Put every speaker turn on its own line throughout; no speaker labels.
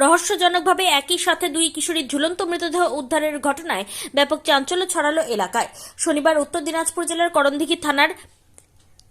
রহস্যজনকভাবে একই সাথে দুই কিশোরীর ঝুলন্ত মৃতদেহ উদ্ধারের ঘটনায় ব্যাপক চাঞ্চল্য ছড়ালো এলাকায়। শনিবার উত্তর দিনাজপুর জেলার করণদিঘি থানার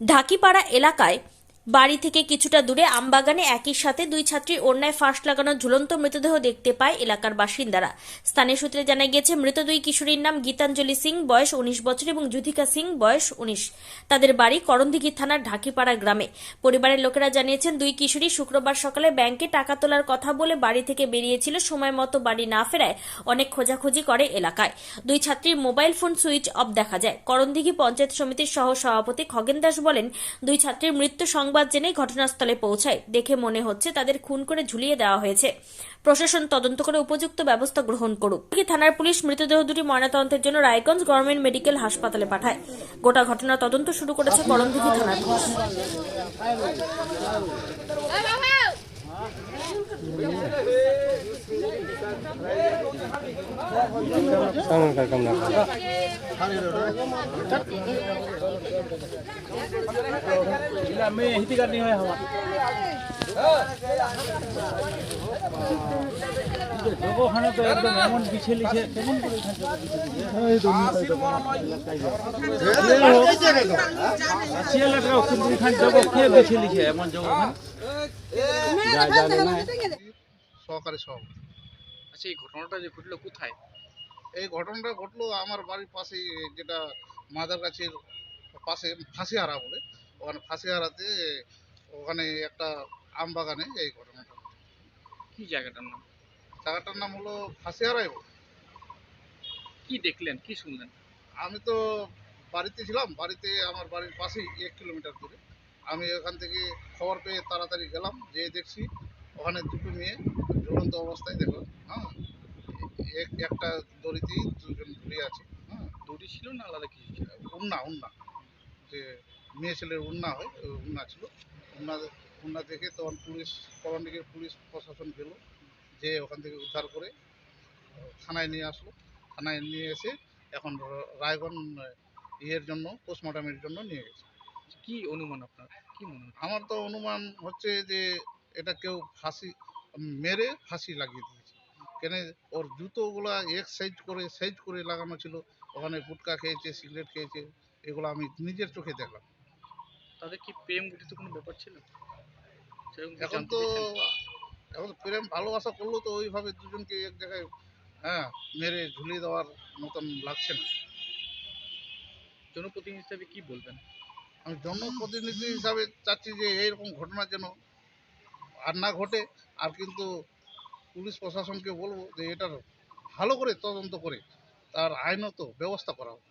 ঢাকিপাড়া এলাকায় বাড়ি থেকে কিছুটা দূরে আমবাগানে একই সাথে দুই ছাত্রীর অন্যায় ফাঁস লাগানো ঝুলন্ত মৃতদেহ দেখতে পায় এলাকার বাসিন্দারা। স্থানীয় সূত্রে জানা গিয়েছে, মৃত দুই কিশোরীর নাম গীতাঞ্জলি সিং, বয়স উনিশ বছর, এবং যুধিকা সিং, বয়স উনিশ। তাদের বাড়ি করণদিঘি থানার ঢাকিপাড়া গ্রামে। পরিবারের লোকেরা জানিয়েছেন, দুই কিশোরী শুক্রবার সকালে ব্যাংকে টাকা তোলার কথা বলে বাড়ি থেকে বেরিয়েছিল, সময় মতো বাড়ি না ফেরায় অনেক খোঁজাখুঁজি করে এলাকায়। দুই ছাত্রীর মোবাইল ফোন সুইচ অফ দেখা যায়। করণদিঘি পঞ্চায়েত সমিতির সহ সভাপতি খগেন দাস বলেন, দুই ছাত্রীর মৃত্যু সংবাদ জেনে ঘটনাস্থলে পৌঁছায়। দেখে মনে হচ্ছে তাদের খুন করে ঝুলিয়ে দেওয়া হয়েছে। প্রশাসন তদন্ত করে উপযুক্ত ব্যবস্থা গ্রহণ করুক। থানার পুলিশ মৃতদেহ দুটি ময়নাতদন্তের জন্য রায়গঞ্জ গভর্নমেন্ট মেডিকেল হাসপাতালে পাঠায়। গোটা ঘটনা তদন্ত শুরু করেছে করণদিঘি থানার পুলিশ।
मैं हिंदी करनी है हमारा ওখানে তো একদম এমন বিছে লিছে কেমন করে আসিয়া লাগা কিন্তু এখানে জগৎ কে বেছে লিছে এমন জগৎ
সহকারী সব
আচ্ছা এই ঘটনাটা যে ঘটলো কোথায়
এই ঘটনাটা ঘটলো আমার বাড়ির পাশেই যেটা মাদার গাছের পাশে ফাঁসিহারা বলে ওখানে ফাঁসিহারাতে ওখানে একটা আম বাগানে এই ঘটনাটা
কি জায়গাটার নাম?
জায়গাটার নাম হলো ফাঁসিহারাই
কি দেখলেন? কি শুনলেন?
আমি তো বাড়িতে ছিলাম বাড়িতে আমার বাড়ির পাশেই এক কিলোমিটার দূরে। আমি ওখান থেকে খবর পেয়ে তাড়াতাড়ি গেলাম যেয়ে দেখছি ওখানে দুটো মেয়ে ঝুলন্ত অবস্থায় দেখলাম হ্যাঁ এক- একটা দড়িতেই দুজন ঝুলে আছে হ্যাঁ।
দড়ি ছিল না আলাদা কিছু ছিল?
উন্না উন্না যে মেয়ে ছেলের উন্না হয় উন্না ছিল। উন্না উন্না দেখে তখন পুলিশ করণদিকের পুলিশ প্রশাসন গেল যে ওখান থেকে উদ্ধার করে থানায় নিয়ে আসলো। থানায় নিয়ে এসে এখন রায়গঞ্জ ইয়ের জন্য পোস্টমর্টমের জন্য নিয়ে গেছে।
কি অনুমান আপনার? কি মনে
আমার তো অনুমান হচ্ছে যে এটা কেউ ফাঁসি মেরে ফাঁসি লাগিয়ে দিয়েছে। কেন ওর জুতোগুলো এক সাইজ করে সাইজ করে লাগানো ছিল। ওখানে গুটকা খেয়েছে সিগারেট খেয়েছে এগুলো আমি নিজের চোখে দেখলাম।
তাদের কি প্রেম গঠিত কোনো ব্যাপার ছিল?
এখন তো এখন প্রেম ভালোবাসা করলেও তো ওইভাবে দুজনকে এক জায়গায় হ্যাঁ মেরে ঝুলিয়ে দেওয়ার মতন লাগছে না।
জনপ্রতিনিধি হিসাবে কি বলবেন?
আমি জনপ্রতিনিধি হিসাবে চাচ্ছি যে এইরকম ঘটনা যেন আর না ঘটে আর কিন্তু পুলিশ প্রশাসনকে বলব যে এটার ভালো করে তদন্ত করে তার আইনত ব্যবস্থা করা হোক।